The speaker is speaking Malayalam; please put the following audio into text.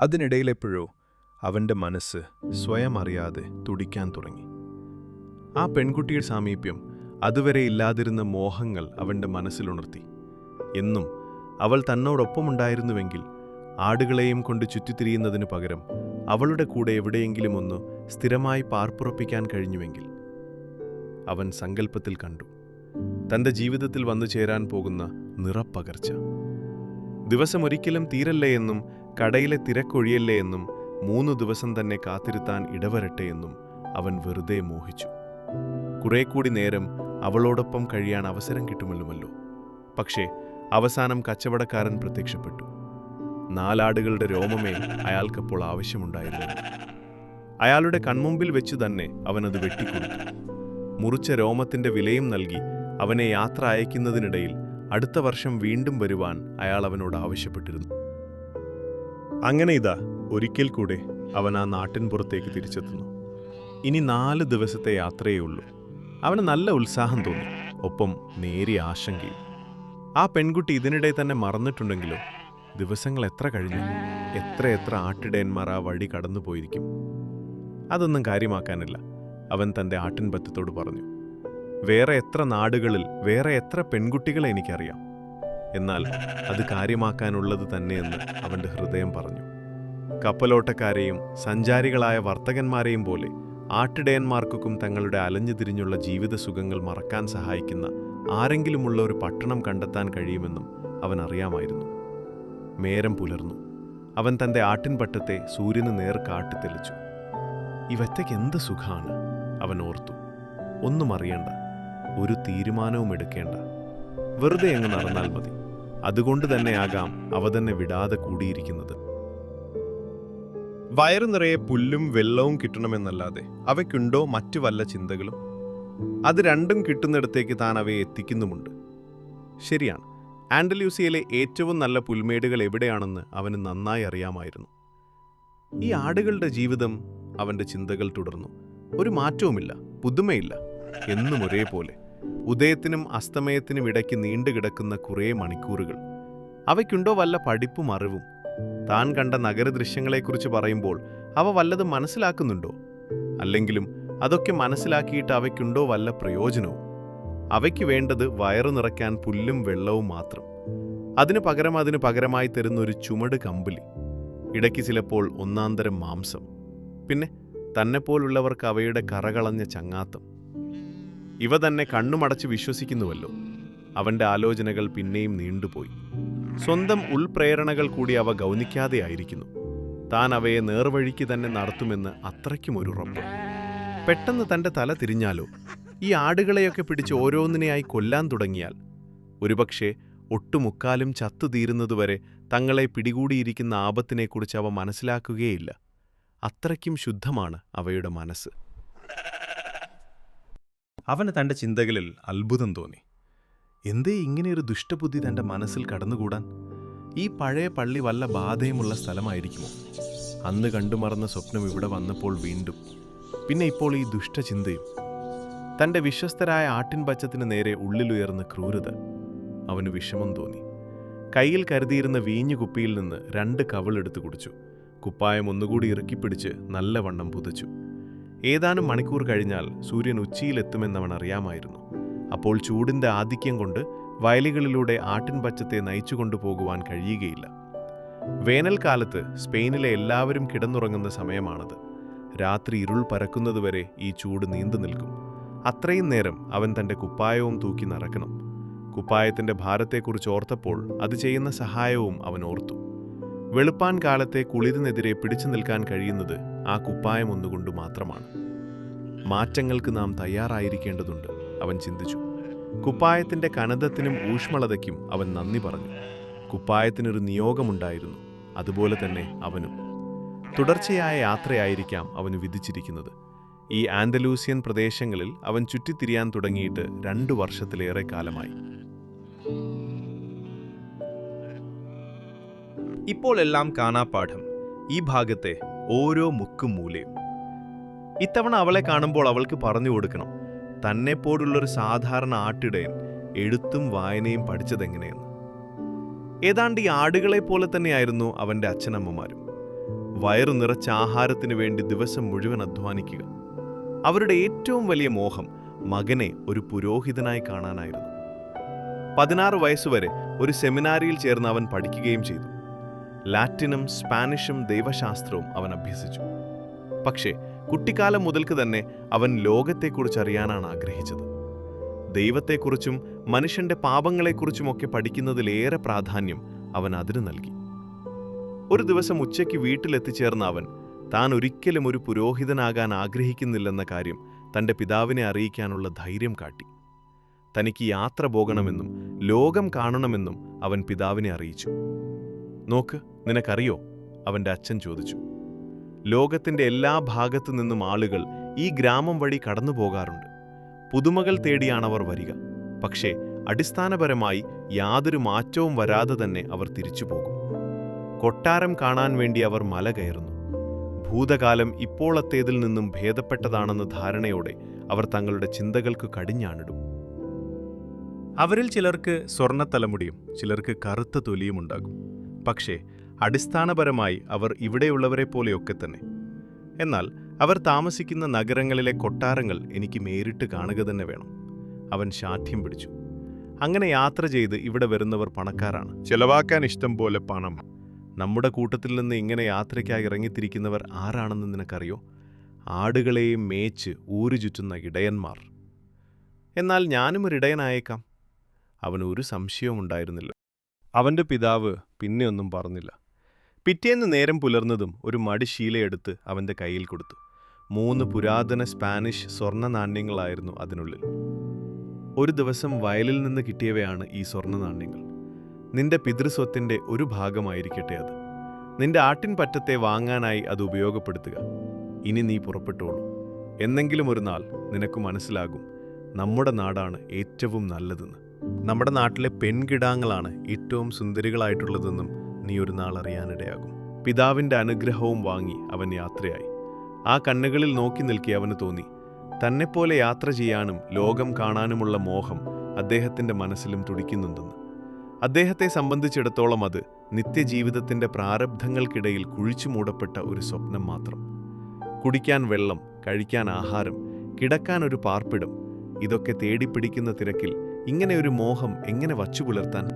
അതിനിടയിലെപ്പോഴോ അവന്റെ മനസ്സ് സ്വയം അറിയാതെ തുടിക്കാൻ തുടങ്ങി. ആ പെൺകുട്ടിയുടെ സാമീപ്യം അതുവരെ ഇല്ലാതിരുന്ന മോഹങ്ങൾ അവന്റെ മനസ്സിലുണർത്തി എന്നും അവൾ തന്നോടൊപ്പമുണ്ടായിരുന്നുവെങ്കിൽ ആടുകളെയും കൊണ്ട് ചുറ്റിത്തിരിയുന്നതിനു പകരം അവളുടെ കൂടെ എവിടെയെങ്കിലും ഒന്ന് സ്ഥിരമായി പാർപ്പുറപ്പിക്കാൻ കഴിഞ്ഞുവെങ്കിൽ അവൻ സങ്കല്പത്തിൽ കണ്ടു. തന്റെ ജീവിതത്തിൽ വന്നു ചേരാൻ പോകുന്ന നിറപ്പകർച്ച. ദിവസമൊരിക്കലും തീരല്ലേ എന്നും കടയിലെ തിരക്കൊഴിയല്ലേ എന്നും മൂന്ന് ദിവസം തന്നെ കാത്തിരുത്താൻ ഇടവരട്ടെ എന്നും അവൻ വെറുതെ മോഹിച്ചു. കുറെ കൂടി നേരം അവളോടൊപ്പം കഴിയാൻ അവസരം കിട്ടുമല്ലുമല്ലോ. പക്ഷേ അവസാനം കച്ചവടക്കാരൻ പ്രത്യക്ഷപ്പെട്ടു. നാലാടുകളുടെ രോമമേ അയാൾക്കപ്പോൾ ആവശ്യമുണ്ടായിരുന്നു അയാളുടെ കൺമുമ്പിൽ വെച്ചു തന്നെ അവനത് വെട്ടിക്കൊടുത്തു. മുറിച്ച രോമത്തിന്റെ വിലയും നൽകി അവനെ യാത്ര അയക്കുന്നതിനിടയിൽ അടുത്ത വർഷം വീണ്ടും വരുവാൻ അയാൾ അവനോട് ആവശ്യപ്പെട്ടിരുന്നു. അങ്ങനെ ഇതാ ഒരിക്കൽ കൂടെ അവൻ ആ നാട്ടിൻ പുറത്തേക്ക് തിരിച്ചെത്തുന്നു. ഇനി നാല് ദിവസത്തെ യാത്രയേ ഉള്ളൂ. അവന് നല്ല ഉത്സാഹം തോന്നി ഒപ്പം നേരിയ ആശങ്കയും. ആ പെൺകുട്ടി ഇതിനിടെ തന്നെ മറന്നിട്ടുണ്ടെങ്കിലും? ദിവസങ്ങൾ എത്ര കഴിഞ്ഞു? എത്ര എത്ര ആട്ടിടയന്മാർ ആ വഴി കടന്നു പോയിരിക്കും അതൊന്നും കാര്യമാക്കാനില്ല അവൻ തന്റെ ആട്ടിൻപറ്റത്തോട് പറഞ്ഞു. വേറെ എത്ര നാടുകളിൽ വേറെ എത്ര പെൺകുട്ടികളെ എനിക്കറിയാം. എന്നാൽ അത് കാര്യമാക്കാനുള്ളത് തന്നെയെന്ന് അവന്റെ ഹൃദയം പറഞ്ഞു. കപ്പലോട്ടക്കാരെയും സഞ്ചാരികളായ വർത്തകന്മാരെയും പോലെ ആട്ടിടയന്മാർക്കും തങ്ങളുടെ അലഞ്ഞു തിരിഞ്ഞുള്ള ജീവിത സുഖങ്ങൾ മറക്കാൻ സഹായിക്കുന്ന ആരെങ്കിലുമുള്ള ഒരു പട്ടണം കണ്ടെത്താൻ കഴിയുമെന്നും അവൻ അറിയാമായിരുന്നു. മേരം പുലർന്നു. അവൻ തന്റെ ആട്ടിൻപട്ടത്തെ സൂര്യന് നേർ കാട്ടിത്തെളിച്ചു ഇവറ്റയ്ക്ക് എന്ത് സുഖമാണ് അവൻ ഓർത്തു. ഒന്നും അറിയണ്ട. ഒരു തീരുമാനവും എടുക്കേണ്ട. വെറുതെ അങ്ങ് നടന്നാൽ മതി. അതുകൊണ്ട് തന്നെയാകാം അവ തന്നെ വിടാതെ കൂടിയിരിക്കുന്നത്. വയറു നിറയെ പുല്ലും വെള്ളവും കിട്ടണമെന്നല്ലാതെ അവയ്ക്കുണ്ടോ മറ്റു വല്ല ചിന്തകളും? അത് രണ്ടും കിട്ടുന്നിടത്തേക്ക് താൻ അവയെ എത്തിക്കുന്നുമുണ്ട്. ശരിയാണ്. ആൻഡലൂസിയയിലെ ഏറ്റവും നല്ല പുൽമേടുകൾ എവിടെയാണെന്ന് അവന് നന്നായി അറിയാമായിരുന്നു. ഈ ആടുകളുടെ ജീവിതം അവന്റെ ചിന്തകൾ തുടർന്നു. ഒരു മാറ്റവുമില്ല പുതുമയില്ല എന്നും ഒരേപോലെ. ഉദയത്തിനും അസ്തമയത്തിനും ഇടയ്ക്ക് നീണ്ടുകിടക്കുന്ന കുറേ മണിക്കൂറുകൾ. അവയ്ക്കുണ്ടോ വല്ല പഠിപ്പും അറിവും? താൻ കണ്ട നഗരദൃശ്യങ്ങളെക്കുറിച്ച് പറയുമ്പോൾ അവ വല്ലതും മനസ്സിലാക്കുന്നുണ്ടോ? അല്ലെങ്കിലും അതൊക്കെ മനസ്സിലാക്കിയിട്ട് അവയ്ക്കുണ്ടോ വല്ല പ്രയോജനവും? അവയ്ക്ക് വേണ്ടത് വയറു നിറയ്ക്കാൻ പുല്ലും വെള്ളവും മാത്രം. അതിനു പകരം അതിനു പകരമായി തരുന്ന ഒരു ചുമട് കമ്പിളി. ഇടയ്ക്ക് ചിലപ്പോൾ ഒന്നാന്തരം മാംസം. പിന്നെ തന്നെപ്പോലുള്ളവർക്ക് അവയുടെ കറകളഞ്ഞ ചങ്ങാത്തം. ഇവ തന്നെ കണ്ണുമടച്ച് വിശ്വസിക്കുന്നുവല്ലോ. അവന്റെ ആലോചനകൾ പിന്നെയും നീണ്ടുപോയി. സ്വന്തം ഉൾപ്രേരണകൾ കൂടി അവ ഗൗനിക്കാതെയായിരിക്കുന്നു താൻ അവയെ നേർവഴിക്ക് തന്നെ നടത്തുമെന്ന് അത്രയ്ക്കും ഒരു ഉറപ്പ്. പെട്ടെന്ന് തന്റെ തല തിരിഞ്ഞാലോ? ഈ ആടുകളെയൊക്കെ പിടിച്ച് ഓരോന്നിനെയായി കൊല്ലാൻ തുടങ്ങിയാൽ. ഒരുപക്ഷെ ഒട്ടുമുക്കാലും ചത്തുതീരുന്നതുവരെ തങ്ങളെ പിടികൂടിയിരിക്കുന്ന ആപത്തിനെക്കുറിച്ച് അവ മനസ്സിലാക്കുകയില്ല. അത്രയ്ക്കും ശുദ്ധമാണ് അവയുടെ മനസ്സ്. അവന് തന്റെ ചിന്തകളിൽ അത്ഭുതം തോന്നി. എന്തേ ഇങ്ങനെയൊരു ദുഷ്ടബുദ്ധി തന്റെ മനസ്സിൽ കടന്നുകൂടാൻ? ഈ പഴയ പള്ളി വല്ല ബാധയുമുള്ള സ്ഥലമായിരിക്കുമോ? അന്ന് കണ്ടുമറന്ന സ്വപ്നം ഇവിടെ വന്നപ്പോൾ വീണ്ടും. പിന്നെ ഇപ്പോൾ ഈ ദുഷ്ടചിന്തയും തന്റെ വിശ്വസ്തരായ ആട്ടിൻപച്ചത്തിന് നേരെ ഉള്ളിലുയർന്ന ക്രൂരത. അവന് വിഷമം തോന്നി. കയ്യിൽ കരുതിയിരുന്ന വീഞ്ഞു കുപ്പിയിൽ നിന്ന് രണ്ട് കവിളെടുത്ത് കുടിച്ചു. കുപ്പായം ഒന്നുകൂടി ഇറുക്കിപ്പിടിച്ച് നല്ലവണ്ണം പുതച്ചു. ഏതാനും മണിക്കൂർ കഴിഞ്ഞാൽ സൂര്യൻ ഉച്ചിയിലെത്തുമെന്നവൻ അറിയാമായിരുന്നു. അപ്പോൾ ചൂടിന്റെ ആധിക്യം കൊണ്ട് വയലുകളിലൂടെ ആട്ടിൻപച്ചത്തെ നയിച്ചുകൊണ്ടുപോകുവാൻ കഴിയുകയില്ല. വേനൽക്കാലത്ത് സ്പെയിനിലെ എല്ലാവരും കിടന്നുറങ്ങുന്ന സമയമാണത്. രാത്രി ഇരുൾ പരക്കുന്നതുവരെ ഈ ചൂട് നീണ്ടു നിൽക്കും. അത്രയും നേരം അവൻ തന്റെ കുപ്പായവും തൂക്കി നടക്കണം. കുപ്പായത്തിന്റെ ഭാരത്തെക്കുറിച്ച് ഓർത്തപ്പോൾ അത് ചെയ്യുന്ന സഹായവും അവൻ ഓർത്തു. വെളുപ്പാൻ കാലത്തെ കുളിരിനെതിരെ പിടിച്ചു നിൽക്കാൻ കഴിയുന്നത് ആ കുപ്പായം ഒന്നുകൊണ്ട് മാത്രമാണ്. മാറ്റങ്ങൾക്ക് നാം തയ്യാറായിരിക്കേണ്ടതുണ്ട് അവൻ ചിന്തിച്ചു. കുപ്പായത്തിന്റെ കനതത്തിനും ഊഷ്മളതയ്ക്കും അവൻ നന്ദി പറഞ്ഞു. കുപ്പായത്തിനൊരു നിയോഗമുണ്ടായിരുന്നു അതുപോലെ തന്നെ അവനും. തുടർച്ചയായ യാത്രയായിരിക്കാം അവന് വിധിച്ചിരിക്കുന്നത്. ഈ ആൻഡലൂസിയൻ പ്രദേശങ്ങളിൽ അവൻ ചുറ്റിത്തിരിയാൻ തുടങ്ങിയിട്ട് രണ്ടു വർഷത്തിലേറെ കാലമായി. ഇപ്പോൾ എല്ലാം കാണാപ്പാഠം ഈ ഭാഗത്തെ ഓരോ മുക്കും മൂലയും. ഇത്തവണ അവളെ കാണുമ്പോൾ അവൾക്ക് പറഞ്ഞു കൊടുക്കണം തന്നെപ്പോലുള്ളൊരു സാധാരണ ആട്ടിടയൻ എഴുത്തും വായനയും പഠിച്ചതെങ്ങനെയെന്ന്. ഏതാണ്ട് ഈ ആടുകളെ പോലെ തന്നെയായിരുന്നു അവന്റെ അച്ഛനമ്മമാരും. വയറു നിറച്ച ആഹാരത്തിന് വേണ്ടി ദിവസം മുഴുവൻ അധ്വാനിക്കുക. അവരുടെ ഏറ്റവും വലിയ മോഹം മകനെ ഒരു പുരോഹിതനായി കാണാനായിരുന്നു. പതിനാറ് വയസ്സുവരെ ഒരു സെമിനാരിയിൽ ചേർന്ന് അവൻ പഠിക്കുകയും ചെയ്തു. ലാറ്റിനും സ്പാനിഷും ദൈവശാസ്ത്രവും അവൻ അഭ്യസിച്ചു. പക്ഷേ കുട്ടിക്കാലം മുതൽക്ക് തന്നെ അവൻ ലോകത്തെക്കുറിച്ച് അറിയാനാണ് ആഗ്രഹിച്ചത്. ദൈവത്തെക്കുറിച്ചും മനുഷ്യന്റെ പാപങ്ങളെക്കുറിച്ചുമൊക്കെ പഠിക്കുന്നതിലേറെ പ്രാധാന്യം അവൻ അതിന് നൽകി. ഒരു ദിവസം ഉച്ചയ്ക്ക് വീട്ടിലെത്തിച്ചേർന്ന അവൻ താൻ ഒരിക്കലും ഒരു പുരോഹിതനാകാൻ ആഗ്രഹിക്കുന്നില്ലെന്ന കാര്യം തന്റെ പിതാവിനെ അറിയിക്കാനുള്ള ധൈര്യം കാട്ടി. തനിക്ക് യാത്ര പോകണമെന്നും ലോകം കാണണമെന്നും അവൻ പിതാവിനെ അറിയിച്ചു. നോക്ക് നിനക്കറിയോ? അവന്റെ അച്ഛൻ ചോദിച്ചു. ലോകത്തിന്റെ എല്ലാ ഭാഗത്തു നിന്നും ആളുകൾ ഈ ഗ്രാമം വഴി കടന്നു പോകാറുണ്ട്. പുതുമകൾ തേടിയാണവർ വരിക. പക്ഷേ അടിസ്ഥാനപരമായി യാതൊരു മാറ്റവും വരാതെ തന്നെ അവർ തിരിച്ചു പോകും. കൊട്ടാരം കാണാൻ വേണ്ടി അവർ മല കയറുന്നു. ഭൂതകാലം ഇപ്പോളത്തേതിൽ നിന്നും ഭേദപ്പെട്ടതാണെന്ന ധാരണയോടെ അവർ തങ്ങളുടെ ചിന്തകൾക്ക് കടിഞ്ഞാണിടും. അവരിൽ ചിലർക്ക് സ്വർണത്തലമുടിയും ചിലർക്ക് കറുത്ത തൊലിയും ഉണ്ടാകും. പക്ഷേ അടിസ്ഥാനപരമായി അവർ ഇവിടെയുള്ളവരെ പോലെയൊക്കെ തന്നെ. എന്നാൽ അവർ താമസിക്കുന്ന നഗരങ്ങളിലെ കൊട്ടാരങ്ങൾ എനിക്ക് നേരിട്ട് കാണുക തന്നെ വേണം. അവൻ ശാഠ്യം പിടിച്ചു. അങ്ങനെ യാത്ര ചെയ്ത് ഇവിടെ വരുന്നവർ പണക്കാരാണ്. ചെലവാക്കാൻ ഇഷ്ടം പോലെ പണം. നമ്മുടെ കൂട്ടത്തിൽ നിന്ന് ഇങ്ങനെ യാത്രയ്ക്കായി ഇറങ്ങിത്തിരിക്കുന്നവർ ആരാണെന്ന് നിനക്കറിയോ? ആടുകളെയും മേച്ച് ഊരു ചുറ്റുന്ന ഇടയന്മാർ. എന്നാൽ ഞാനും ഒരു ഇടയനായേക്കാം. അവന് ഒരു സംശയവും ഉണ്ടായിരുന്നില്ല അവന്റെ പിതാവ് പിന്നെ ഒന്നും പറഞ്ഞില്ല. പിറ്റേന്ന് നേരം പുലർന്നതും ഒരു മടിശീലയെടുത്ത് അവന്റെ കയ്യിൽ കൊടുത്തു. മൂന്ന് പുരാതന സ്പാനിഷ് സ്വർണ നാണ്യങ്ങളായിരുന്നു അതിനുള്ളിൽ. ഒരു ദിവസം വയലിൽ നിന്ന് കിട്ടിയവയാണ് ഈ സ്വർണ നാണ്യങ്ങൾ നിന്റെ പിതൃസ്വത്തിന്റെ ഒരു ഭാഗമായിരിക്കട്ടെ അത്. നിന്റെ ആട്ടിൻ പറ്റത്തെ വാങ്ങാനായി അത് ഉപയോഗപ്പെടുത്തുക. ഇനി നീ പുറപ്പെട്ടോളൂ. എന്നെങ്കിലും ഒരു നാൾ നിനക്ക് മനസ്സിലാകും നമ്മുടെ നാടാണ് ഏറ്റവും നല്ലതെന്ന്. നമ്മുടെ നാട്ടിലെ പെൺകിടാങ്ങളാണ് ഏറ്റവും സുന്ദരികളായിട്ടുള്ളതെന്നും നീ ഒരു നാൾ അറിയാനിടയാകും. പിതാവിന്റെ അനുഗ്രഹവും വാങ്ങി അവൻ യാത്രയായി. ആ കണ്ണുകളിൽ നോക്കി നിൽക്കി അവന് തോന്നി തന്നെപ്പോലെ യാത്ര ചെയ്യാനും ലോകം കാണാനുമുള്ള മോഹം അദ്ദേഹത്തിന്റെ മനസ്സിലും തുടിക്കുന്നുണ്ടെന്ന്. അദ്ദേഹത്തെ സംബന്ധിച്ചിടത്തോളം അത് നിത്യജീവിതത്തിന്റെ പ്രാരബ്ധങ്ങൾക്കിടയിൽ കുഴിച്ചു മൂടപ്പെട്ട ഒരു സ്വപ്നം മാത്രം. കുടിക്കാൻ വെള്ളം കഴിക്കാൻ ആഹാരം കിടക്കാൻ ഒരു പാർപ്പിടം ഇതൊക്കെ തേടിപ്പിടിക്കുന്ന തിരക്കിൽ ഇങ്ങനെ ഒരു മോഹം എങ്ങനെ വച്ചു പുലർത്താൻ